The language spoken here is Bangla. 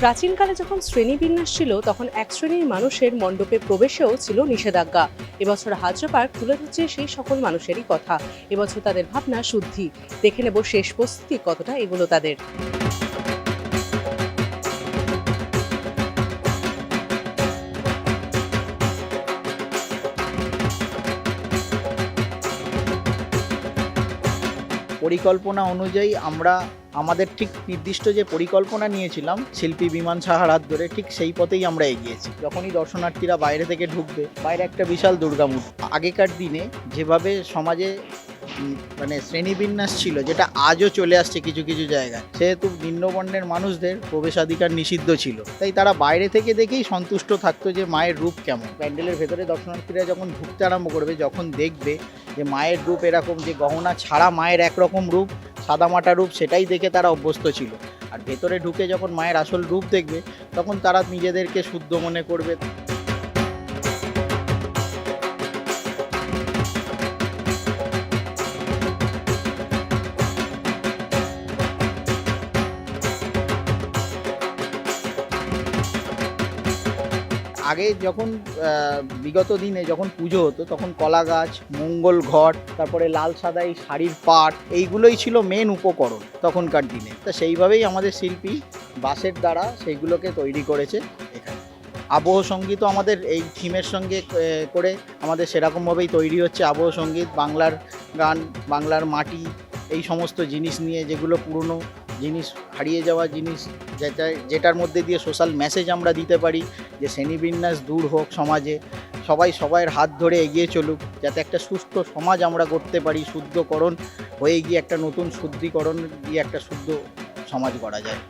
প্রাচীনকালে যখন শ্রেণীবিন্যাস ছিল, তখন এক শ্রেণির মানুষের মণ্ডপে প্রবেশেও ছিল নিষেধাজ্ঞা। এবছর হাজরা পার্ক তুলে ধরছে সেই সকল মানুষেরই কথা। এবছর তাদের ভাবনা শুদ্ধি। দেখে নেব শেষ প্রস্তুতি কতটা, এগুলো তাদের। পরিকল্পনা অনুযায়ী আমরা আমাদের ঠিক নির্দিষ্ট যে পরিকল্পনা নিয়েছিলাম, শিল্পী বিমান সাহার হাত ধরে ঠিক সেই পথেই আমরা এগিয়েছি। যখনই দর্শনার্থীরা বাইরে থেকে ঢুকবে, বাইরে একটা বিশাল দুর্গামূর্তি আগেকার দিনে যেভাবে সমাজে মানে শ্রেণীবিন্যাস ছিল, যেটা আজও চলে আসছে কিছু কিছু জায়গায়, সেহেতু নিম্নবর্ণের মানুষদের প্রবেশাধিকার নিষিদ্ধ ছিল। তাই তারা বাইরে থেকে দেখেই সন্তুষ্ট থাকতো যে মায়ের রূপ কেমন। প্যান্ডেলের ভেতরে দর্শনার্থীরা যখন ঢুকতে আরম্ভ করবে, যখন দেখবে যে মায়ের রূপ এরকম, যে গহনা ছাড়া মায়ের একরকম রূপ সাদামাটা রূপ, সেটাই দেখে তারা অভ্যস্ত ছিল। আর ভেতরে ঢুকে যখন মায়ের আসল রূপ দেখবে, তখন তারা নিজেদেরকে শুদ্ধ মনে করবে। আগে যখন বিগত দিনে যখন পুজো হতো, তখন কলা গাছ মঙ্গল ঘট, তারপরে লাল সাদা এই শাড়ির পাট, এইগুলোই ছিল মেন উপকরণ তখনকার দিনে। তা সেইভাবেই আমাদের শিল্পী বাঁশের দ্বারা সেইগুলোকে তৈরি করেছে এখানে। আবহ সঙ্গীতও আমাদের এই থিমের সঙ্গে করে আমাদের সেরকমভাবেই তৈরি হচ্ছে আবহ সংগীত, বাংলার গান, বাংলার মাটি, এই সমস্ত জিনিস নিয়ে যেগুলো পুরনো জিনিস, হারিয়ে যাওয়া জিনিস যেটা, যেটার মধ্যে দিয়ে সোশ্যাল মেসেজ আমরা দিতে পারি যে শ্রেণীবিন্যাস দূর হোক সমাজে। সবাই সবাইয়ের হাত ধরে এগিয়ে চলুক, যাতে একটা সুস্থ সমাজ আমরা করতে পারি, শুদ্ধকরণ হয়ে গিয়ে একটা নতুন শুদ্ধিকরণ দিয়ে একটা শুদ্ধ সমাজ করা যায়।